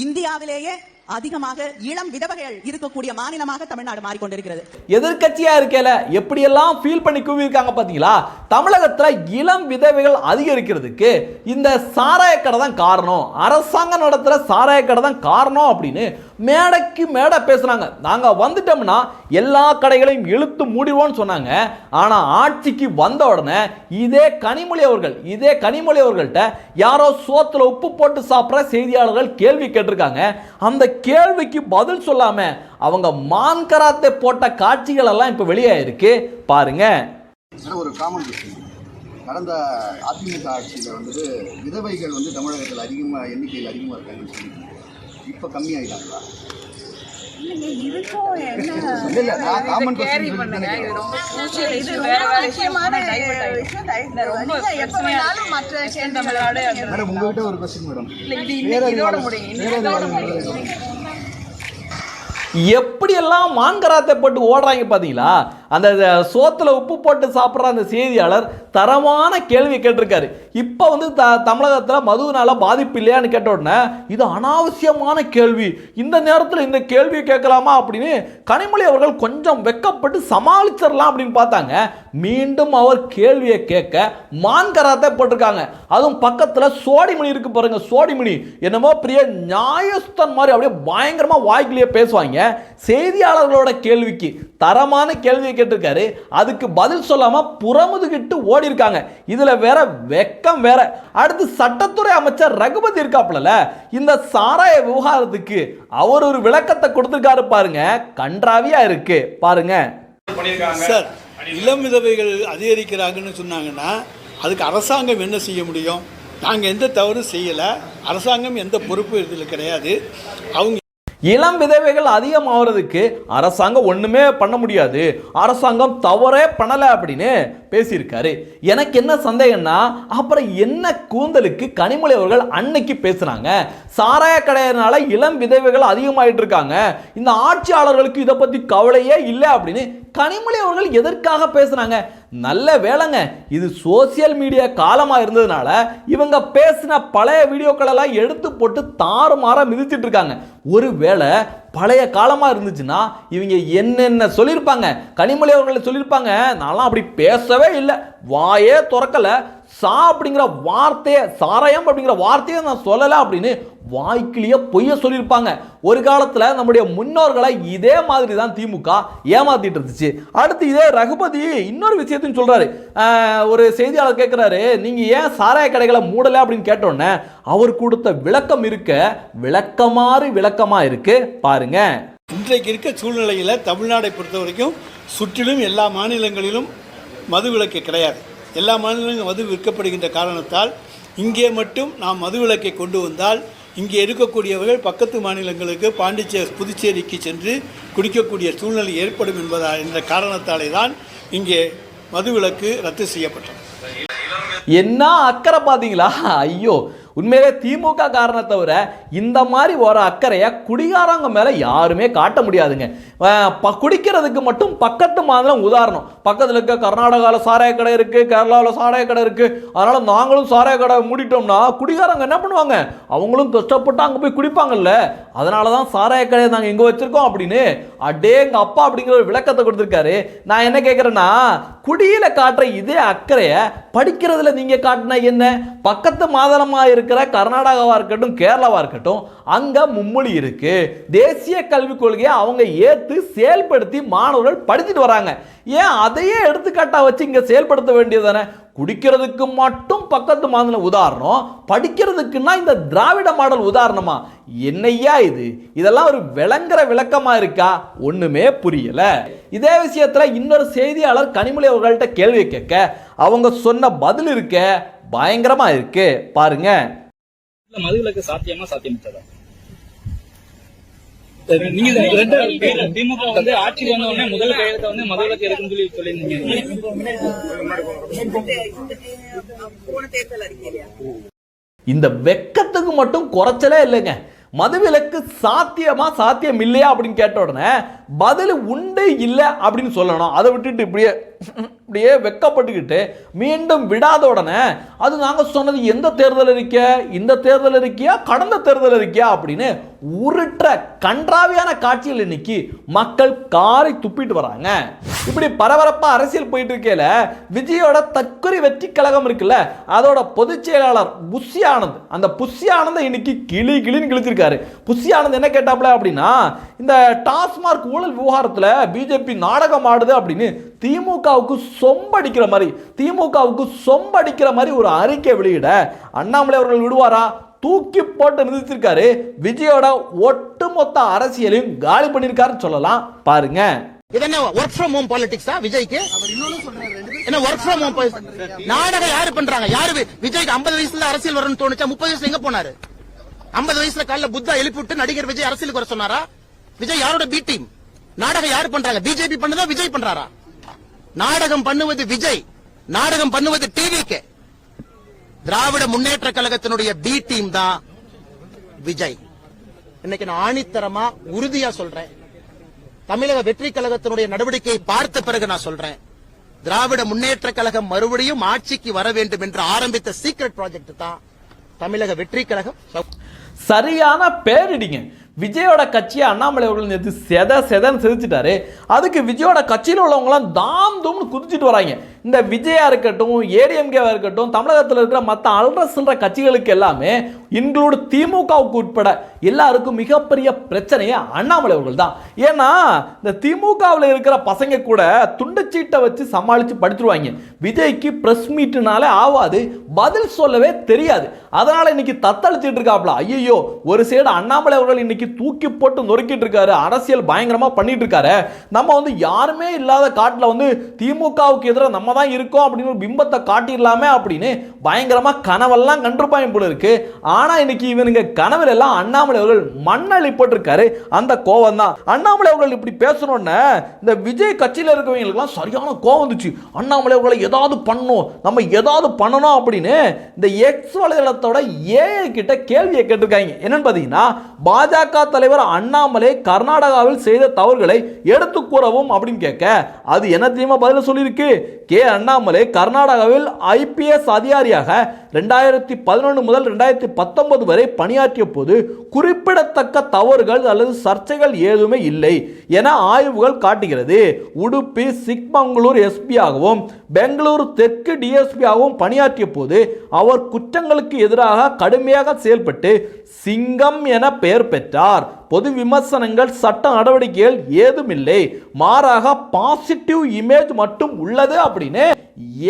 இந்தியாவிலேயே அதிகமாக இளம் விதவைகள் இருக்கக்கூடிய மாநிலமாக தமிழ்நாடு மாறிக்கொண்டிருக்கிறது. எதிர்கட்சியா இருக்கல எப்படியெல்லாம் ஃபீல் பண்ணி கூவியிருக்காங்க பாத்தீங்களா? தமிழகத்துல இளம் விதவைகள் அதிகரிக்கிறதுக்கு இந்த சாராய கடை தான் காரணம். அரசாங்கம் நடத்துற சாராய கடை தான் காரணம் அப்படின்னு மேடைக்கு மேடை பேசுறாங்க நாங்க வந்துட்டோம்னா எல்லா கடைகளையும் இழுத்து மூடிடுவோம்னு சொன்னாங்க. ஆனா ஆட்சிக்கு வந்த உடனே இதே கனிமொழி அவர்கள் இதே கனிமொழி அவர்கள்ட்ட யாரோ சோத்துல உப்பு போட்டு சாப்பிட்ற செய்தியாளர்கள் கேள்வி கேட்டிருக்காங்க. அந்த கேள்விக்கு பதில் சொல்லாம அவங்க மான் கராத்தே போட்ட காட்சிகள் எல்லாம் இப்ப வெளியாயிருக்கு பாருங்க. ஒரு காமன் கொஸ்டின் கடந்த அதிமுக ஆட்சியில் வந்துட்டு விதவைகள் வந்து தமிழகத்தில் அதிகமாக எண்ணிக்கையில் அதிகமாக இருக்காங்கன்னு சொல்லி இப்போ கம்மியாகிட்டாங்களா மேடம் உங்ககிட்ட ஒரு கொஸ்டின் மேடம். எப்படியெல்லாம் மான்கராத்தை போட்டு ஓடுறாங்க பார்த்தீங்களா அந்த சோத்தில் உப்பு போட்டு சாப்பிட்ற அந்த செய்தியாளர் தரமான கேள்வி கேட்டிருக்காரு. இப்போ வந்து த தமிழகத்தில் மதுவினால் பாதிப்பு இல்லையான்னு கேட்ட உடனே இது அனாவசியமான கேள்வி. இந்த நேரத்தில் இந்த கேள்வியை கேட்கலாமா அப்படின்னு கனிமொழி அவர்கள் கொஞ்சம் வெக்கப்பட்டு சமாளிச்சிடலாம் அப்படின்னு பார்த்தாங்க. மீண்டும் அவர் கேள்வியை கேட்க மான்கராத்தை போட்டிருக்காங்க. அதுவும் பக்கத்தில் சோடிமணி இருக்கு பாருங்க சோடிமணி. என்னமோ பெரிய நியாயஸ்தன் மாதிரி அப்படியே பயங்கரமாக வாய்க்கிலேயே பேசுவாங்க. செய்தியாளர்களோட கேள்விக்கு தரமான கேள்வியை கேட்டிருக்காரு. அதுக்கு பதில் சொல்லாம புறமுதுகிட்டு ஓடி இருக்காங்க இதுல வேற வெக்கம் வேற. அடுத்து சட்டத்துறை அமைச்சர் ரகுபதி இருக்காப்புல இந்த சாராய விவகாரத்துக்கு அவர் ஒரு விளக்கத்தை கொடுத்திருக்காரு பாருங்க. கன்றாவியா இருக்கு. பாருங்க. சார் இளம் விதவைகள் அதிகரிக்கிறாங்கன்னு சொன்னாங்கன்னா அதுக்கு அரசாங்கம் என்ன செய்ய முடியும்? நாங்கள் எந்த தவறும் செய்யலை. அரசாங்கம் எந்த பொறுப்பு இதில் கிடையாது. அவங்க இளம் விதவைகள் அதிகமாகிறதுக்கு அரசாங்கம் ஒன்றுமே பண்ண முடியாது. அரசாங்கம் தவறே பண்ணலை அப்படின்னு பேசியிருக்காரு. எனக்கு என்ன சந்தேகம்னா அப்புறம் என்ன கூந்தலுக்கு கனிமொழி அவர்கள் அன்னைக்கு பேசுனாங்க சாராய கடையினால இளம் விதவைகள் அதிகமாயிட்டு இருக்காங்க. இந்த ஆட்சியாளர்களுக்கு இதை பத்தி கவலையே இல்லை அப்படின்னு கனிமொழி அவர்கள் எதற்காக பேசுனாங்க நல்ல வேலைங்க இது சோசியல் மீடியா காலமாக இருந்ததுனால இவங்க பேசின பழைய வீடியோக்களெல்லாம் எடுத்து போட்டு தாறுமாறாக மிதிச்சிட்டு இருக்காங்க. ஒருவேளை பழைய காலமாக இருந்துச்சுன்னா இவங்க என்னென்ன சொல்லியிருப்பாங்க? கனிமொழி அவர்களை சொல்லியிருப்பாங்க நான்லாம் அப்படி பேசவே இல்லை. வாயே திறக்கலை. சா அப்படிங்கிற வார்த்தையை சாராயம் அப்படிங்கிற வார்த்தையை நான் சொல்லலை அப்படின்னு வாய்க்கிலேயே பொய்ய சொல்லியிருப்பாங்க. ஒரு காலத்தில் நம்முடைய முன்னோர்களை இதே மாதிரி தான் திமுக ஏமாத்திட்டு இருந்துச்சு. அடுத்து இதே ரகுபதி இன்னொரு விஷயத்தையும் சொல்கிறாரு ஒரு செய்தியாளர் கேட்குறாரு நீங்கள் ஏன் சாராய கடைகளை மூடலை? அப்படின்னு கேட்டோன்னே அவர் கொடுத்த விளக்கம் இருக்க விளக்கமாறு விளக்கமாக இருக்கு. பாருங்க. இன்றைக்கு இருக்க சூழ்நிலையில் தமிழ்நாடை பொறுத்த வரைக்கும் சுற்றிலும் எல்லா மாநிலங்களிலும் மது விளக்கு கிடையாது. எல்லா மாநிலங்களும் மது விற்கப்படுகின்ற காரணத்தால் இங்கே மட்டும் நாம் மது விலக்கை கொண்டு வந்தால் இங்கே இருக்கக்கூடியவர்கள் பக்கத்து மாநிலங்களுக்கு பாண்டிச்சேரி புதுச்சேரிக்கு சென்று குடிக்கக்கூடிய சூழ்நிலை ஏற்படும் என்பதா என்ற காரணத்தாலே தான் இங்கே மது விலக்கு ரத்து செய்யப்பட்டது. என்ன அக்கறை பார்த்தீங்களா? ஐயோ உண்மையிலே திமுக காரணத்தை தவிர இந்த மாதிரி ஒரு அக்கறையை குடிகாரங்க மேலே யாருமே காட்ட முடியாதுங்க. ப- குடிக்கிறதுக்கு மட்டும் பக்கத்து மாநிலம் உதாரணம். பக்கத்தில் இருக்க கர்நாடகாவில் சாராய கடை இருக்குது கேரளாவில் சாராய கடை இருக்குது அதனால் நாங்களும் சாராய கடை மூடிட்டோம்னா குடிகாரங்க என்ன பண்ணுவாங்க? அவங்களும் கஷ்டப்பட்டு அங்கே போய் குடிப்பாங்கல்ல. அதனால தான் சாராய கடையை நாங்கள் இங்கே வச்சுருக்கோம் அப்படின்னு அடே எங்கள் அப்பா அப்படிங்கிற ஒரு விளக்கத்தை கொடுத்துருக்காரு. நான் என்ன கேட்குறேன்னா குடியில் காட்டுற இதே அக்கறையை படிக்கிறதுல நீங்கள் காட்டினா என்ன? பக்கத்து மாதளமாக இருக்க இருக்கிற கர்நாடகாவாக இருக்கட்டும் கேரளாவாக இருக்கட்டும் அங்கே மும்மொழி இருக்கு. தேசிய கல்விக் கொள்கையை அவங்க ஏற்று செயல்படுத்தி மாணவர்கள் படிச்சுட்டு வராங்க. ஏன் அதையே எடுத்துக்காட்டாக வச்சு இங்கே செயல்படுத்த வேண்டியதானே குடிக்கிறதுக்கு மட்டும் பக்கத்து மாநில உதாரணம் படிக்கிறதுக்குன்னா இந்த திராவிட மாடல் உதாரணமா? என்னையா இது? இதெல்லாம் ஒரு விளங்குற விளக்கமா இருக்கா? ஒண்ணுமே புரியல. இதே விஷயத்துல இன்னொரு செய்தியாளர் கனிமொழி அவர்கள்ட்ட கேள்வி கேட்க அவங்க சொன்ன பதில் இருக்க? பயங்கரமா இருக்கு. பாருங்க. இல்ல மதுவிலக்கு சாத்தியமா சாத்தியமிச்சதா நீங்க திமுக வந்து ஆட்சிக்கு வந்த உடனே முதல் கையெழுத்த வந்து மதுவிலக்கு இருக்குன்னு சொல்லி சொல்லியிருந்தீங்க. இந்த வெக்கத்துக்கு மட்டும் குறைச்சலே இல்லைங்க. மதுவிலக்கு சாத்தியமா சாத்தியம் இல்லையா அப்படின்னு கேட்ட உடனே பதில் உண்டு இல்லை அப்படின்னு சொல்லணும். அதை விட்டுட்டு இப்படியே இப்படியே வெக்கப்பட்டுக்கிட்டு மீண்டும் விடாத உடனே அது நாங்கள் சொன்னது எந்த தேர்தல் இருக்கியா இந்த தேர்தல் இருக்கியா கடந்த தேர்தல் இருக்கியா அப்படின்னு உருட்டுற கன்றாவியான காட்சியில் இன்னைக்கு மக்கள் காரை துப்பிட்டு வராங்க. இப்படி பரபரப்பா அரசியல் போயிட்டு இருக்கையில விஜயோட தற்கொலை வெற்றி கழகம் இருக்குல்ல அதோட பொதுச் செயலாளர் புஷி ஆனந்த். அந்த புஷி ஆனந்த் இன்னைக்கு கிளி கிளின்னு கிழிச்சிருக்காரு. புஷி ஆனந்த் என்ன கேட்டாப்ல அப்படின்னா இந்த டாஸ்மார்க் ஊழல் விவகாரத்துல பிஜேபி நாடகம் ஆடுது அப்படின்னு திமுக திமுகவுக்கு சொம்படிக்கிற மாதிரி திமுகவுக்கு சொம்படிக்கிற மாதிரி ஒரு அறிக்கை வெளியிட அண்ணாமலை அவர்கள் விடுவாரா? தூக்கி போட்டு நிறுத்திருக்காரு. விஜயோட ஒட்டுமொத்த அரசியலையும் காலி பண்ணியிருக்காருன்னு சொல்லலாம். பாருங்க. இது என்ன ஒர்க் ஃப்ரம் ஹோம் பாலிடிக்ஸா விஜய்க்கு? என்ன ஒர்க் ஃப்ரம் ஹோம் நாடகம் யாரு பண்றாங்க? யாரு விஜய்க்கு 50 வயசுல அரசியல் வரணும்னு தோணுச்சா? 30 வயசுல எங்க போனாரு? 50 வயசுல காலைல புத்தா எழுப்பி விட்டு நடிகர் விஜய் அரசியலுக்கு வர சொன்னாரா? விஜய் யாரோட பி டீம் நாடகம் யாரு பண்றாங்க? பிஜேபி பண்ணுதா விஜய் பண்றாரா? நாடகம் பண்ணுவது விஜய் நாடகம் பண்ணுவது டிவிக்கு திராவிட முன்னேற்ற கழகத்தினுடைய பி டீம் தான் விஜய். இன்னைக்கு நான் ஆணித்தரமா உறுதியா சொல்றேன். தமிழக வெற்றி கழகத்தினுடைய நடவடிக்கையை பார்த்த பிறகு நான் சொல்றேன். திராவிட முன்னேற்ற கழகம் மறுபடியும் ஆட்சிக்கு வர வேண்டும் என்று ஆரம்பித்த சீக்ரெட் ப்ராஜெக்ட் தான் தமிழக வெற்றி கழகம். சரியான பேரிடிங்க. விஜயோட கட்சியை அண்ணாமலை அவர்கள் நேற்று செத செதன்னு செதுச்சிட்டாரு அதுக்கு விஜயோட கட்சியில் உள்ளவங்களாம் தாம் தூம்னு குதிச்சிட்டு வராங்க. இந்த விஜயா இருக்கட்டும் ஏடிஎம்கேவாக இருக்கட்டும் தமிழகத்தில் இருக்கிற மற்ற அல்ற சில்ற கட்சிகளுக்கு எல்லாமே இன்க்ளூடு திமுகவுக்கு உட்பட எல்லாருக்கும் மிகப்பெரிய பிரச்சனையே அண்ணாமலை அவர்கள் தான். ஏன்னா இந்த திமுகவில் இருக்கிற பசங்க கூட துண்டுச்சீட்டை வச்சு சமாளித்து படிச்சிருவாங்க. விஜய்க்கு ப்ரெஸ் மீட்டுனாலே ஆகாது பதில் சொல்லவே தெரியாது. அதனால் இன்னைக்கு தத்தளிச்சிட்டு இருக்காப்ல. ஐயோ ஒரு சைடு அண்ணாமலை அவர்கள் இன்னைக்கு தூக்கி போட்டு நொறுக்கிட்டு இருக்காரு அரசியல் பயங்கரமாக பண்ணிட்டு இருக்காரு. நம்ம வந்து யாருமே இல்லாத காட்டில் வந்து திமுகவுக்கு எதிராக நம்ம தான் இருக்கோம் அப்படின்னு ஒரு பிம்பத்தை காட்டிடலாமே அப்படின்னு பயங்கரமா கனவெல்லாம் கண்டிருப்பாங்க போல இருக்கு. ஆனா இன்னைக்கு இவனுங்க கனவுல எல்லாம் அண்ணாமலை அவர்கள் மண்ணளிப்பட்டிருக்காரு அந்த கோவம் தான் அண்ணாமலை அவர்கள் இப்படி பேசணும்னு இந்த விஜய் கட்சியில் இருக்கவங்களுக்குலாம் சரியான கோவம் வந்துச்சு. அண்ணாமலை அவர்களை ஏதாவது பண்ணணும் நம்ம ஏதாவது பண்ணணும் அப்படின்னு இந்த எக்ஸ் வலைதளத்தோட ஏஐ கிட்ட கேள்வியை கேட்டிருக்காங்க. என்னன்னு பார்த்தீங்கன்னா பாஜக தலைவர் அண்ணாமலை கர்நாடகாவில் செய்த தவறுகளை எடுத்து கூறவும் அப்படின்னு கேட்க அது என்ன தெரியுமா பதில சொல்லியிருக்கு? கே. அண்ணாமலை கர்நாடகாவில் ஐபிஎஸ் அதிகாரியாக ரெண்டாயிரத்தி பதினொன்று முதல் ரெண்டாயிரத்தி பத்தொன்பது வரை பணியாற்றிய போது குறிப்பிடத்தக்க தவறுகள் அல்லது சர்ச்சைகள் ஏதுமே இல்லை என ஆய்வுகள் காட்டுகிறது. உடுப்பி சிக்மங்களூர் எஸ்பியாகவும் பெங்களூரு தெற்கு டிஎஸ்பியாகவும் பணியாற்றிய போது அவர் குற்றங்களுக்கு எதிராக கடுமையாக செயல்பட்டு சிங்கம் என பெயர் பெற்றார். பொது விமர்சனங்கள் சட்ட நடவடிக்கைகள் ஏதுமில்லை. மாறாக பாசிட்டிவ் இமேஜ் மட்டும் உள்ளது அப்படின்னு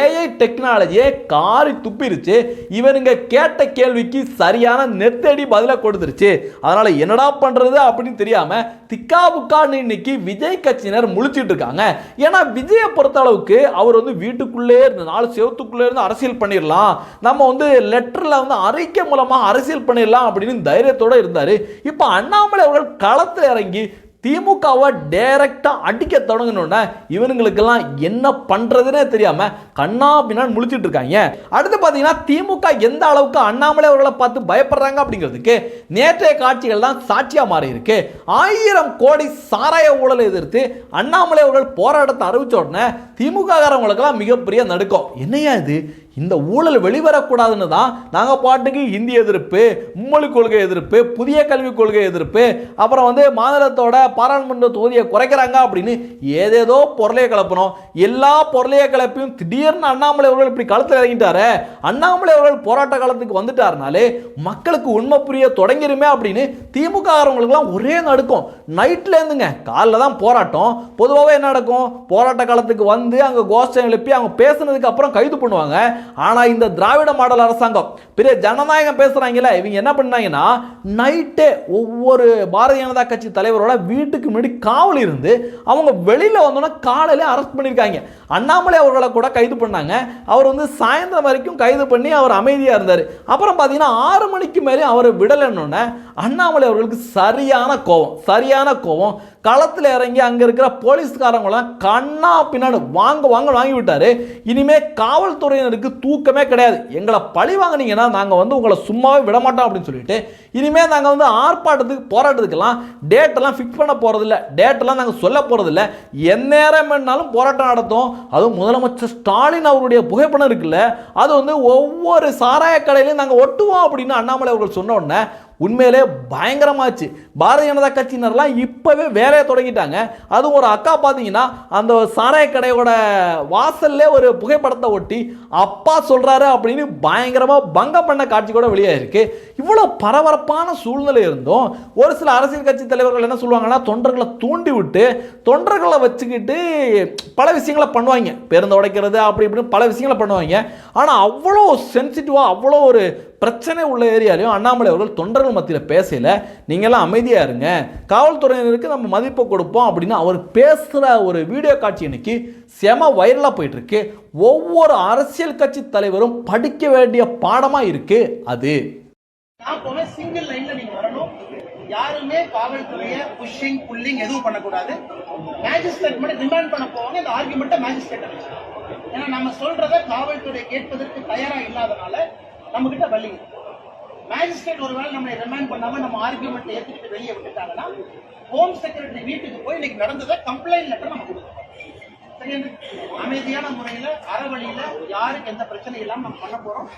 ஏஐ டெக்னாலஜியை காரி துப்பிருச்சு. இவனுங்க கேட்ட கேள்விக்கு சரியான நெத்தடி பதிலை கொடுத்துருச்சு. அதனால் என்னடா பண்ணுறது அப்படின்னு தெரியாமல் திக்கா புக்கான்னு இன்னைக்கு விஜய் கட்சியினர் முழிச்சிட்டு இருக்காங்க. ஏன்னா விஜயை பொறுத்த அளவுக்கு அவர் வந்து வீட்டுக்குள்ளே இருந்து நாலு செவத்துக்குள்ளே இருந்து அரசியல் பண்ணிடலாம். நம்ம வந்து லெட்டரில் வந்து அறிக்கை மூலமாக அரசியல் பண்ணிடலாம் அப்படின்னு தைரியத்தோட இருந்தார். இப்போ அண்ணாமலை அவர்கள் களத்தில் இறங்கி திமுகவை டைரக்டா அடிக்க தொடங்கணும்னா இவனுங்களுக்கெல்லாம் என்ன பண்ணுறதுனே தெரியாம கண்ணா பின்னான்னு முழிச்சிட்டு இருக்காங்க. அடுத்து பார்த்தீங்கன்னா திமுக எந்த அளவுக்கு அண்ணாமலை அவர்களை பார்த்து பயப்படுறாங்க அப்படிங்கிறதுக்கு நேற்றைய காட்சிகள் தான் சாட்சியாக மாறி இருக்கு. ஆயிரம் கோடி சாராய ஊழலை எதிர்த்து அண்ணாமலை அவர்கள் போராட்டத்தை அறிவிச்ச உடனே திமுககாரவங்களுக்கெல்லாம் மிகப்பெரிய நடுக்கம். என்னையா இது? இந்த ஊழல் வெளிவரக்கூடாதுன்னு தான் நாங்கள் பாட்டுக்கு இந்தி எதிர்ப்பு மும்மொழி கொள்கை எதிர்ப்பு புதிய கல்விக் கொள்கை எதிர்ப்பு அப்புறம் வந்து மாநிலத்தோட பாராளுமன்ற தொகுதியை குறைக்கிறாங்க அப்படின்னு ஏதேதோ பொருளையை கிளப்பணும் எல்லா பொருளையை கலப்பையும் திடீர்னு அண்ணாமலை அவர்கள் இப்படி களத்தில் இறங்கிட்டாரு அண்ணாமலை அவர்கள் போராட்ட காலத்துக்கு வந்துட்டாருனாலே மக்களுக்கு உண்மை புரிய தொடங்கிருமே அப்படின்னு திமுக காரவங்களுக்குலாம் ஒரே நடுக்கும். நைட்லேருந்துங்க காலைல தான் போராட்டம். பொதுவாகவே என்ன நடக்கும்? போராட்ட காலத்துக்கு வந்து அங்கே கோஷ்டம் எழுப்பி அவங்க பேசுனதுக்கு அப்புறம் கைது பண்ணுவாங்க. ஆனால் இந்த திராவிட மாடல் அரசாங்கம் பெரிய ஜனநாயகம் பேசுகிறாங்கல்ல இவங்க என்ன பண்ணாங்கன்னா நைட்டே ஒவ்வொரு பாரதிய ஜனதா கட்சி தலைவரோட வீட்டுக்கு முன்னாடி காவல் இருந்து அவங்க வெளியில் வந்தோன்னா காலையில் அரெஸ்ட் பண்ணியிருக்காங்க. அண்ணாமலை அவர்களை கூட கைது பண்ணாங்க. அவர் வந்து சாயந்தரம் வரைக்கும் கைது பண்ணி அவர் அமைதியாக இருந்தார். அப்புறம் பார்த்தீங்கன்னா ஆறு மணிக்கு மேலே அவரை விடலைன்னொன்னே அண்ணாமலை அவர்களுக்கு சரியான கோபம் சரியான கோபம். களத்தில் இறங்கி அங்கே இருக்கிற போலீஸ்காரங்களாம் கண்ணா பின்னாடி வாங்க வாங்க வாங்கி விட்டார். இனிமேல் காவல்துறையினருக்கு தூக்கமே கிடையாது. எங்களை பழி வாங்குனீங்கன்னா நாங்கள் வந்து உங்களை சும்மாவே விட மாட்டோம் அப்படின்னு சொல்லிட்டு இனிமேல் நாங்கள் வந்து ஆர்ப்பாட்டத்துக்கு போராட்டத்துக்கெல்லாம் டேட்டெல்லாம் ஃபிக்ஸ் பண்ண போகிறதில்ல டேட்டெல்லாம் நாங்கள் சொல்ல போகிறதில்ல எந்நேரம் வேணாலும் போராட்டம் நடத்தும். அதுவும் முதலமைச்சர் ஸ்டாலின் அவருடைய புகைப்படம் இருக்குல்ல அது வந்து ஒவ்வொரு சாராய கடையிலையும் நாங்கள் ஒட்டுவோம் அப்படின்னு அண்ணாமலை அவர்கள் சொன்ன உடனே உண்மையிலே பயங்கரமாச்சு. பாரதிய ஜனதா கட்சியினர்லாம் இப்போவே வேலையை தொடங்கிட்டாங்க. அதுவும் ஒரு அக்கா பார்த்தீங்கன்னா அந்த சாராய கடையோட வாசல்லே ஒரு புகைப்படத்தை ஒட்டி அப்பா சொல்கிறாரு அப்படின்னு பயங்கரமாக பங்கம் பண்ண காட்சி கூட வெளியாயிருக்கு. இவ்வளோ பரபரப்பான சூழ்நிலை இருந்தும் ஒரு சில அரசியல் கட்சி தலைவர்கள் என்ன சொல்லுவாங்கன்னா தொண்டர்களை தூண்டி விட்டு தொண்டர்களை வச்சுக்கிட்டு பல விஷயங்களை பண்ணுவாங்க. பேருந்து உடைக்கிறது அப்படி இப்படின்னு பல விஷயங்களை பண்ணுவாங்க. ஆனால் அவ்வளோ சென்சிட்டிவாக அவ்வளோ ஒரு பிரச்சனை உள்ள ஏரியாலையும் அண்ணாமலை அவர்கள் தொண்டர்கள் மத்தியில் பேசல. நீங்கள்லாம் அமைதியாக இருங்க. காவல்துறையினருக்கு நம்ம மதிப்பை கொடுப்போம் அப்படின்னு அவர் பேசுகிற ஒரு வீடியோ காட்சி இன்னைக்கு செம வைரலாக போயிட்டுருக்கு. ஒவ்வொரு அரசியல் கட்சி தலைவரும் படிக்க வேண்டிய பாடமாக இருக்கு. அது. சிங்கிள் லைன்ல நீங்க வரணும். யாருமே காவல்துறைய புஷிங் புல்லிங் எதுவும் பண்ணக்கூடாது. மேஜிஸ்ட்ரேட் மட்டும் டிமாண்ட் பண்ண போவாங்க இந்த ஆர்குமெண்ட்டை மேஜிஸ்ட்ரேட் ஏன்னா நம்ம சொல்றத காவல்துறை கேட்பதற்கு தயாரா இல்லாதனால நம்ம கிட்ட வழி மேஜிஸ்ட்ரேட் ஒருவேளை நம்மளை ரிமாண்ட் பண்ணாம நம்ம ஆர்குமெண்ட் ஏத்துக்கிட்டு வெளியே விட்டுட்டாங்கன்னா ஹோம் செக்ரட்டரி வீட்டுக்கு போய் இன்னைக்கு நடந்ததை கம்ப்ளைண்ட் லெட்டர் நம்ம கொடுக்கணும் சரியா? அமைதியான முறையில அறவழியில யாருக்கு எந்த பிரச்சனையும் இல்லாம நம்ம பண்ண போறோம்.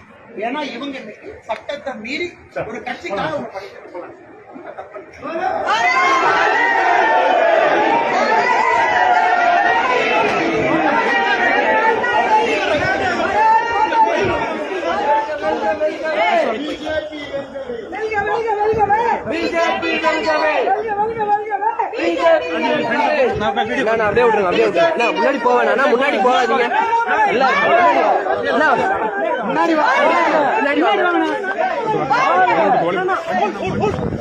ஏன்னா இவங்க இன்னைக்கு சட்டத்தை மீறி ஒரு கட்சிக்காக ஒண்ணு பண்ணிட்டு போறாங்க. அண்ணா, அப்படியே விட்டுருங்க அப்படியே விட்டுருங்க. அண்ணா, முன்னாடி போவேன் முன்னாடி போகாதீங்க. இல்ல அண்ணா, முன்னாடி முன்னாடி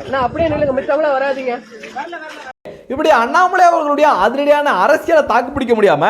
அண்ணா அப்படியே நில்லுங்க மிச்சவங்கள வராதீங்க. இப்படி அண்ணாமலை அவர்களுடைய அதிரடியான அரசியலை தாக்கு பிடிக்க முடியாம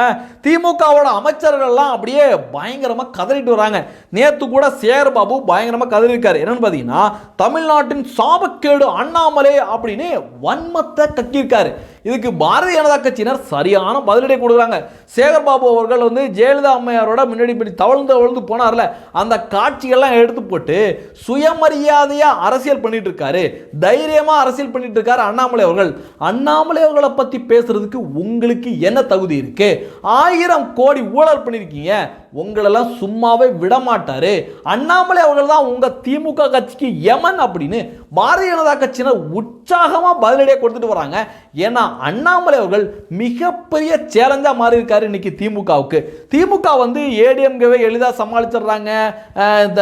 திமுகவோட அமைச்சர்கள்லாம் அப்படியே பயங்கரமா கதறிட்டு வராங்க. நேத்து கூட சேகர் பாபு பயங்கரமா கதறியிருக்காரு. என்னன்னு பாத்தீங்கன்னா தமிழ்நாட்டின் சாபக்கேடு அண்ணாமலை அப்படின்னு வன்மத்தை கக்கியிருக்காரு. இதுக்கு பாரதிய ஜனதா கட்சியினர் சரியான பதிலடி கொடுக்குறாங்க. சேகர் பாபு அவர்கள் வந்து ஜெயலலிதா அம்மையாரோட முன்னாடி இப்படி தவழ்ந்து தவழ்ந்து போனார்ல அந்த காட்சிகள்லாம் எடுத்து போட்டு சுயமரியாதையா அரசியல் பண்ணிட்டு இருக்காரு தைரியமா அரசியல் பண்ணிட்டு இருக்காரு அண்ணாமலை அவர்கள். அண்ணாமலை அவர்களை பத்தி பேசுறதுக்கு உங்களுக்கு என்ன தகுதி இருக்கு? ஆயிரம் கோடி ஊழல் பண்ணிருக்கீங்க. உங்களெல்லாம் சும்மாவே விடமாட்டாரு. அண்ணாமலை அவர்கள் தான் உங்கள் திமுக கட்சிக்கு யமன் அப்படின்னு பாரதிய ஜனதா கட்சியினர் உற்சாகமாக பதிலடியாக கொடுத்துட்டு வராங்க. ஏன்னா அண்ணாமலை அவர்கள் மிகப்பெரிய சேலஞ்சாக மாறி இருக்காரு இன்னைக்கு திமுகவுக்கு. திமுக வந்து ஏடிஎம்கவே எளிதாக சமாளிச்சிடுறாங்க. இந்த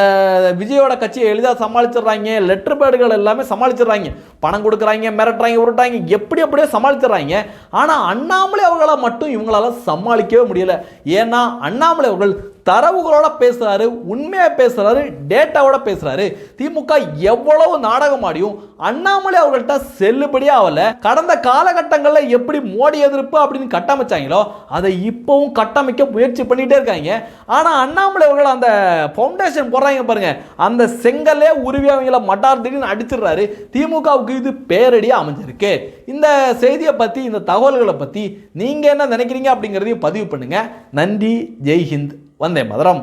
விஜயோட கட்சியை எளிதாக சமாளிச்சிடுறாங்க. லெட்டர் பேடுகள் எல்லாமே சமாளிச்சிடுறாங்க. பணம் கொடுக்குறாங்க மிரட்டுறாங்க உருட்டாங்க எப்படி அப்படியே சமாளிச்சிடுறாங்க. ஆனால் அண்ணாமலை அவர்களால் மட்டும் இவங்களால சமாளிக்கவே முடியல. ஏன்னா அண்ணாமலை அவர்கள் தரவுகளோட பேசுறாரு உண்மையாக பேசுறாரு டேட்டாவோட பேசுறாரு. திமுக எவ்வளவு நாடகம் ஆடியும் அண்ணாமலை அவர்கள்ட்ட செல்லுபடியா ஆகல. கடந்த காலகட்டங்களில் எப்படி மோடி எதிர்ப்பு அப்படின்னு கட்டமைச்சாங்களோ அதை இப்பவும் கட்டமைக்க முயற்சி பண்ணிகிட்டே இருக்காங்க. ஆனால் அண்ணாமலை அவர்கள் அந்த ஃபவுண்டேஷன் போடுறாங்க பாருங்க. அந்த செங்கலே உருவி அவங்கள மட்டார் திடீர்னு அடிச்சிடுறாரு. திமுகவுக்கு இது பேரடியாக அமைஞ்சிருக்கு. இந்த செய்தியை பற்றி இந்த தகவல்களை பற்றி நீங்கள் என்ன நினைக்கிறீங்க அப்படிங்கிறதையும் பதிவு பண்ணுங்க. நன்றி. ஜெய்ஹிந்த் வந்தே மதுரம்